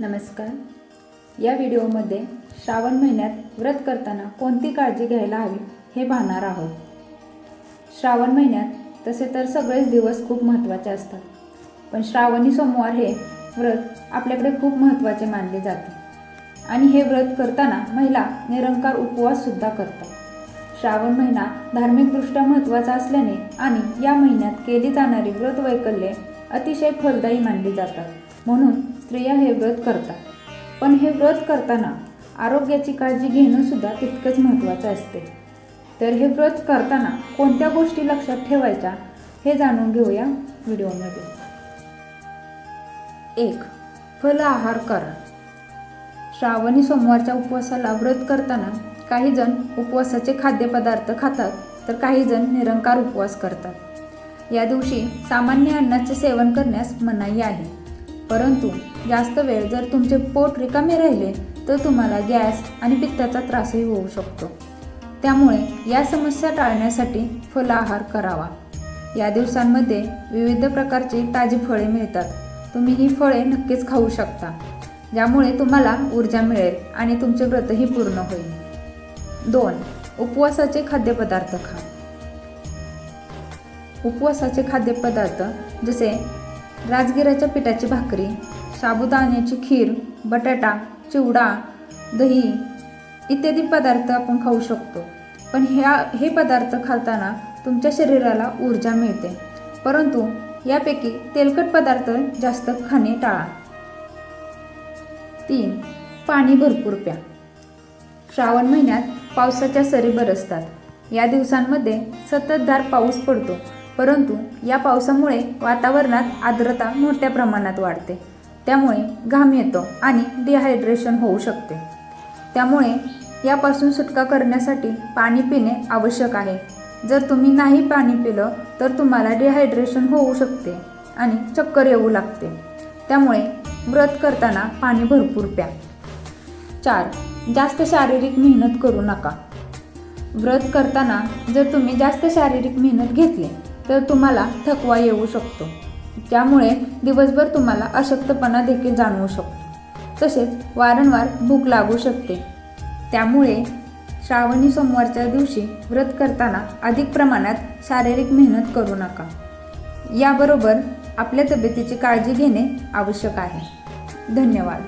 नमस्कार. या व्हिडिओमध्ये श्रावण महिन्यात व्रत करताना कोणती काळजी घ्यायला हवी हे पाहणार आहोत. श्रावण महिन्यात तसे तर सगळेच दिवस खूप महत्त्वाचे असतात. पण श्रावणी सोमवार हे व्रत आपल्याकडे खूप महत्त्वाचे मानले जाते. आणि हे व्रत करताना महिला निरंकार उपवाससुद्धा करतात. श्रावण महिना धार्मिकदृष्ट्या महत्त्वाचा असल्याने आणि या महिन्यात केली जाणारी व्रत वैकल्ये अतिशय फलदायी मानली जातात. म्हणून स्त्रिया हे व्रत करतात. पण हे व्रत करताना आरोग्याची काळजी घेणं सुद्धा तितकंच महत्त्वाचं असते. तर हे व्रत करताना कोणत्या गोष्टी लक्षात ठेवायच्या हे जाणून घेऊया व्हिडिओमध्ये. एक फल आहार करा. श्रावणी सोमवारच्या उपवासाला व्रत करताना काही जण उपवासाचे खाद्यपदार्थ खातात तर काही जण निरंकार उपवास करतात. या दिवशी सामान्य अन्नाचे सेवन करण्यास मनाई आहे. परंतु जास्त वेळ जर तुमचे पोट रिकामे राहिले तर तुम्हाला गॅस आणि पित्ताचा त्रासही होऊ शकतो. त्यामुळे या समस्या टाळण्यासाठी फलाहार करावा. या दिवसांमध्ये विविध प्रकारची ताजी फळे मिळतात. तुम्ही ही फळे नक्कीच खाऊ शकता ज्यामुळे तुम्हाला ऊर्जा मिळेल आणि तुमचे व्रतही पूर्ण होईल. दोन उपवासाचे खाद्यपदार्थ खा. उपवासाचे खाद्यपदार्थ जसे राजगिराच्या पिठाची भाकरी साबुदाण्याची खीर बटाटा चिवडा दही इत्यादी पदार्थ आपण खाऊ शकतो. पण ह्या हे पदार्थ खाताना तुमच्या शरीराला ऊर्जा मिळते. परंतु यापैकी तेलकट पदार्थ जास्त खाणे टाळा. तीन पाणी भरपूर प्या. श्रावण महिन्यात पावसाच्या सरी बरसतात. या दिवसांमध्ये सततधार पाऊस पडतो. परंतु या पावसामुळे वातावरणात आर्द्रता मोठ्या प्रमाणात वाढते. त्यामुळे घाम येतो आणि डिहायड्रेशन होऊ शकते. त्यामुळे यापासून सुटका करण्यासाठी पाणी पिणे आवश्यक आहे. जर तुम्ही नाही पाणी पिलं तर तुम्हाला डिहायड्रेशन होऊ शकते आणि चक्कर येऊ लागते. त्यामुळे व्रत करताना पाणी भरपूर प्या. चार जास्त शारीरिक मेहनत करू नका. व्रत करताना जर तुम्ही जास्त शारीरिक मेहनत घेतली तर तुम्हाला थकवा येऊ शकतो. त्यामुळे दिवसभर तुम्हाला अशक्तपणा देखील जाणवू शकतो. तसेच वारंवार भूक लागू शकते. त्यामुळे श्रावणी सोमवारच्या दिवशी व्रत करताना अधिक प्रमाणात शारीरिक मेहनत करू नका. याबरोबर आपल्या तब्येतीची काळजी घेणे आवश्यक आहे. धन्यवाद.